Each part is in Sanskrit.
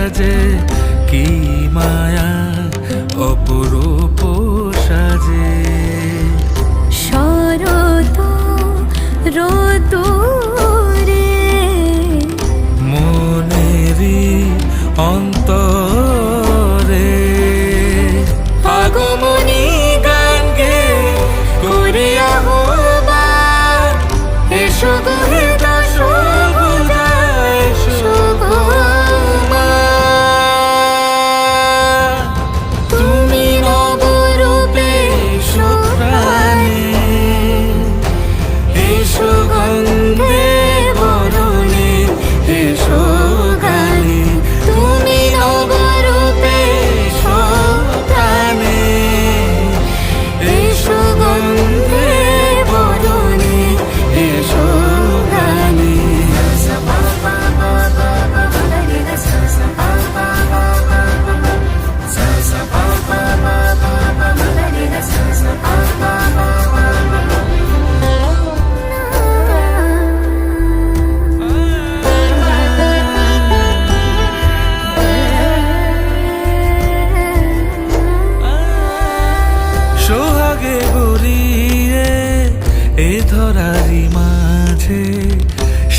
সাজে কি মায়া অপরূপ সাজে? শরত রত রে মনেরি অন্তরে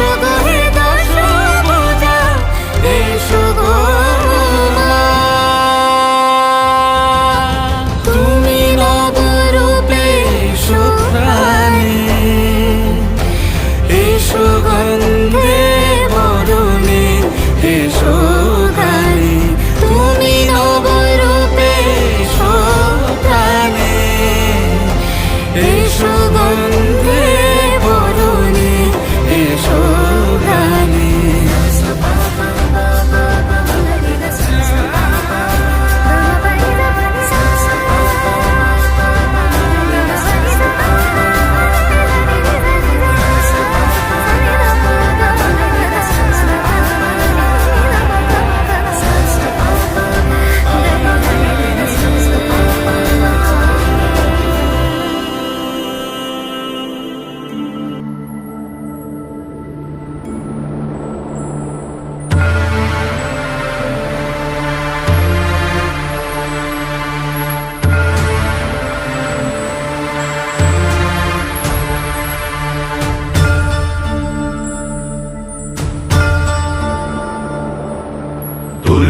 sugar.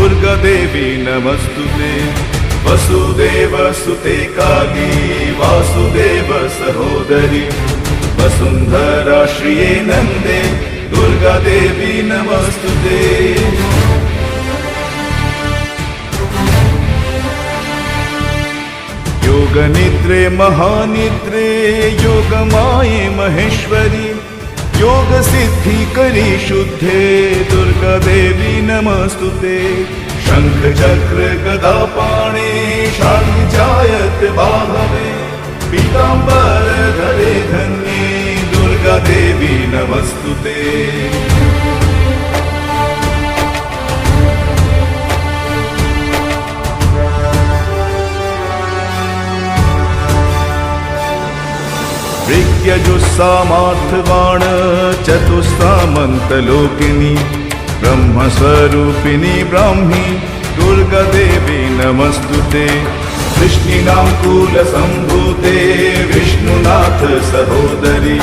दुर्गादेवी नमस्तुते वसुदेव सुते काली वासुदेव सहोदरि। वसुन्धरा श्रिये नन्दे दुर्गादेवी योगनिद्रे महानिद्रे योगमाये महेश्वरी। योगसिद्धिकरी शुद्धे देवी नमस्तु ते शङ्खचक्रगदापाणे कदापाणे बाधवे पीताम्बरधरे धन्ये दुर्गादेवी नमस्तु ते विज्ञजुस्सामर्थ्यबाण चतुस्सामन्तलोकिनी। ब्रह्मस्वरूपिणी ब्राह्मी दुर्गादेवी नमस्तु ते। कुलसम्भूते विष्णुनाथ सहोदरि।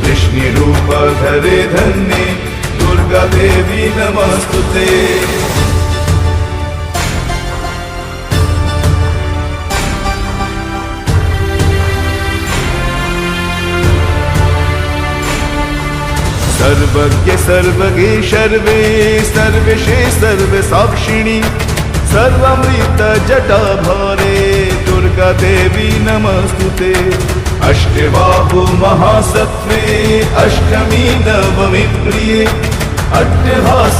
कृष्णिरूपधरे धन्ये दुर्गादेवी नमस्तु ते सर्वज्ञ, सर्वगे सर्वे, सर्वेशे सर्वमृत जटाभारे दुर्गा देवी नमस्तु ते। अष्टबाहु महासत्त्वे, अष्टमी नवमी प्रिये।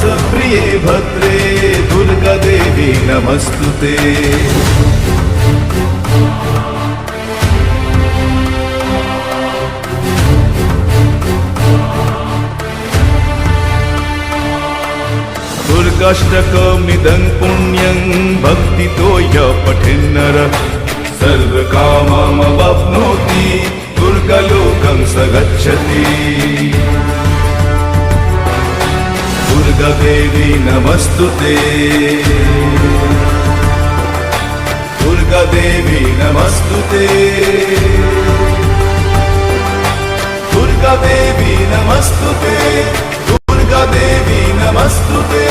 प्रिये भद्रे, दुर्गा देवी नमस्तु दुर्गाष्टकमिदं पुण्यं भक्तितो य पठेन्नर। सर्वकाममवाप्नोति दुर्गलोकं स गच्छति दुर्गादेवी नमस्तु ते दुर्गादेवी नमस्तु ते दुर्गादेवी नमस्तु ते दुर्गादेवी नमस्तु ते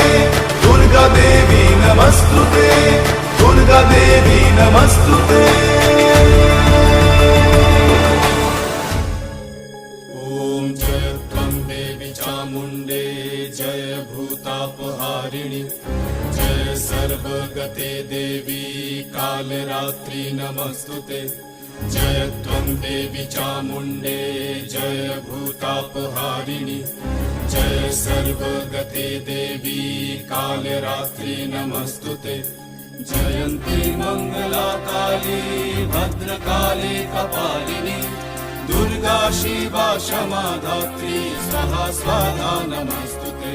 दुर्गादेवी नमस्तु ते दुर्गादेवी नमस्तु ते ॐ जय त्वं देवि चामुण्डे जय भूतापहारिणि। जय सर्वगते देवी कालरात्रि नमस्तु ते जय त्वं देवि चामुण्डे जय भूतापहारिणि। जय सर्वगते देवी कालरात्रि नमस्तु ते जयन्ती मङ्गलाकाली भद्रकाली कपालिनी। दुर्गा शिवा क्षमा धात्री स्वाहा स्वाहा नमस्तु ते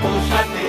থাকো সাথে